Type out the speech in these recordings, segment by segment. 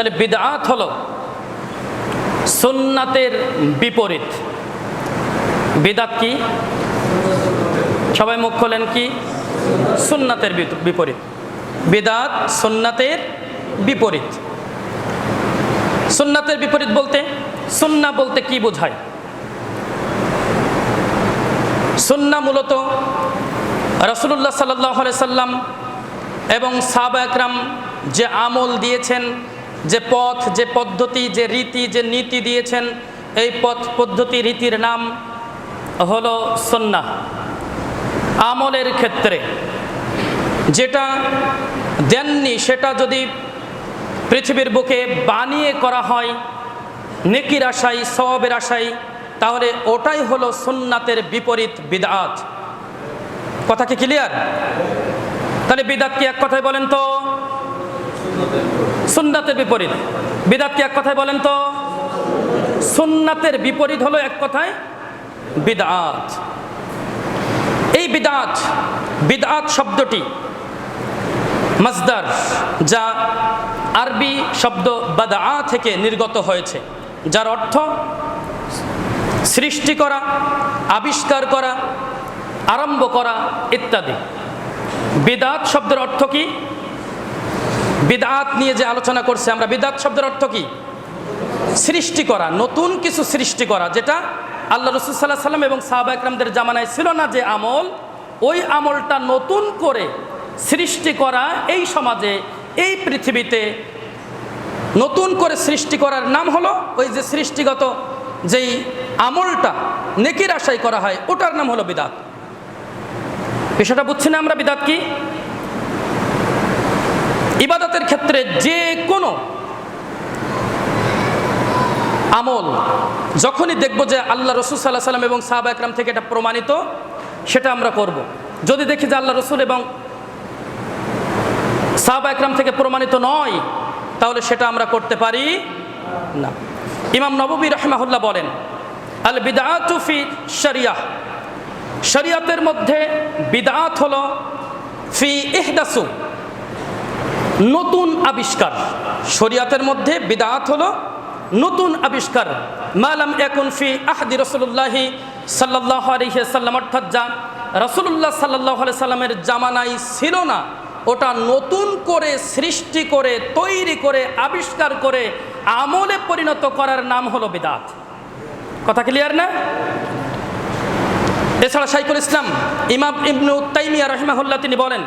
তাহলে বিদাত হলো সুন্নাতের বিপরীত। বিদাত কি? সবাই মুখ খোলেন কি? সুন্নাতের বিপরীত। বিদাত সুন্নাতের বিপরীত। সুন্নাতের বিপরীত বলতে, সুন্না বলতে কি বোঝায়? সুন্না মূলত রসুল্লাহ সাল্লাহ সাল্লাম এবং সাহাবা একরাম যে আমল দিয়েছেন যে পথ, যে পদ্ধতি, যে রীতি, যে নীতি দিয়েছেন, এই পথ পদ্ধতি, রীতির নাম হলো সন্না আমলের ক্ষেত্রে যেটা দেননি, সেটা যদি পৃথিবীর বুকে বানিয়ে করা হয়, নেকির আশাই সবের আশাই তাহলে ওটাই হলো সুন্নাতের বিপরীত বিদাত। কথা কি ক্লিয়ার তাহলে বিদাত কি এক কথায় বলেন তো? সুন্নাতের বিপরীত। বিদাত কি এক কথায় বলেন তো? সুন্নাতের বিপরীত হলো এক কথায় বিদাত। এই বিদাত বিদাত শব্দটি মাজদার যা আরবি শব্দ বাদা থেকে নির্গত হয়েছে, যার অর্থ সৃষ্টি করা, আবিষ্কার করা, আরম্ভ করা ইত্যাদি। বিদাত শব্দের অর্থ কি? বিদাত নিয়ে যে আলোচনা করছে, আমরা বিদাত শব্দের অর্থ কি? সৃষ্টি করা, নতুন কিছু সৃষ্টি করা, যেটা আল্লাহ রসুল সাল্লাহ সাল্লাম এবং সাহাবা একরামদের জামানায় ছিল না যে আমল, ওই আমলটা নতুন করে সৃষ্টি করা এই সমাজে, এই পৃথিবীতে নতুন করে সৃষ্টি করার নাম হলো, ওই যে সৃষ্টিগত যেই আমলটা নেকির আশাই করা হয়, ওটার নাম হলো বিদাত। বিষয়টা বুঝছি না আমরা, বিদাত কি? ইবাদতের ক্ষেত্রে যে কোনো আমল, যখনই দেখব যে আল্লাহ রসুল সাল্লাহ সাল্লাম এবং সাহাবা একরাম থেকে এটা প্রমাণিত, সেটা আমরা করব। যদি দেখি যে আল্লাহ রসুল এবং সাহাবা একরাম থেকে প্রমাণিত নয়, তাহলে সেটা আমরা করতে পারি না। ইমাম নববী রহমাহুল্লাহ বলেন, আল বিদাতুফি শরিয়াহ। শরিয়াতের মধ্যে বিদাত হলো ফি ইহদাসু। নতুন আবিষ্কার। শরিয়াতের মধ্যে বিদাত হলো নতুন আবিষ্কার। মালাম এখন ফি আহদি রসুল্লাহি সাল্লাহ আলহিসাল্লাম অর্থাৎ যা রসুল্লাহ সাল্লাহ সাল্লামের জামানাই ছিল না, ওটা নতুন করে সৃষ্টি করে, তৈরি করে, আবিষ্কার করে, আমলে পরিণত করার নাম হলো বিদাত। কথা ক্লিয়ার না? এছাড়া শাইকুল ইসলাম ইমাম ইবনু তাইমিয়া রহমাহুল্লাহ তিনি বলেন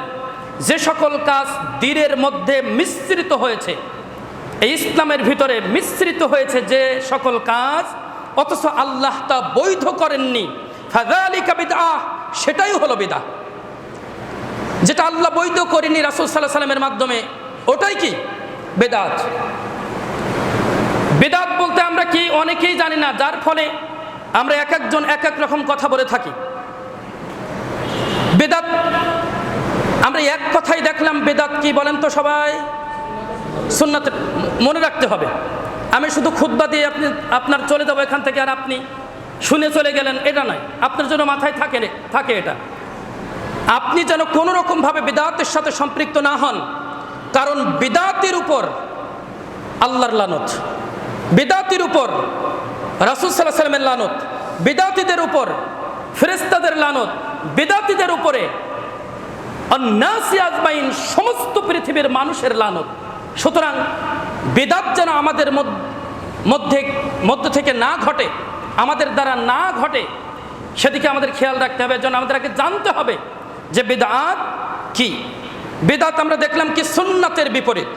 যে সকল কাজ দিনের মধ্যে মিশ্রিত হয়েছে, এই ইসলামের ভিতরে মিশ্রিত হয়েছে যে সকল কাজ, অথচ আল্লাহ তা বৈধ করেননি। সেটাই হলো বিদা যেটা আল্লাহ বৈধ করেনি রাসূল সাল্লাল্লাহু সাল্লামের মাধ্যমে, ওটাই কি? বেদাত বেদাত বলতে আমরা কি অনেকেই জানি না, যার ফলে আমরা এক একজন এক এক রকম কথা বলে থাকি। বেদাত আমরা এক কথাই দেখলাম, বেদাত কি বলেন তো সবাই? সুন্নাতে মনে রাখতে হবে। আমি শুধু খুদ্া দিয়ে আপনি, আপনার চলে যাব এখান থেকে আর আপনি শুনে চলে গেলেন, এটা নয়। আপনার জন্য মাথায় থাকে থাকে এটা। আপনি যেন কোনো রকমভাবে বিদাতের সাথে সম্পৃক্ত না হন, কারণ বিদাতের উপর আল্লাহর লানত। বিদাতির উপর রাসুল সাল্লাহ সাল্লামের লানত। বিদাতিদের উপর ফেরেস্তাদের লানত। বিদাতিদের উপরে আজমাইন সমস্ত পৃথিবীর মানুষের লানত। সুতরাং বেদাত যেন আমাদের মধ্যে, মধ্য থেকে না ঘটে, আমাদের দ্বারা না ঘটে, সেদিকে আমাদের খেয়াল রাখতে হবে। যেন আমাদের আগে জানতে হবে যে বেদাত কি? বেদাত আমরা দেখলাম কি সুন্নাতের বিপরীত।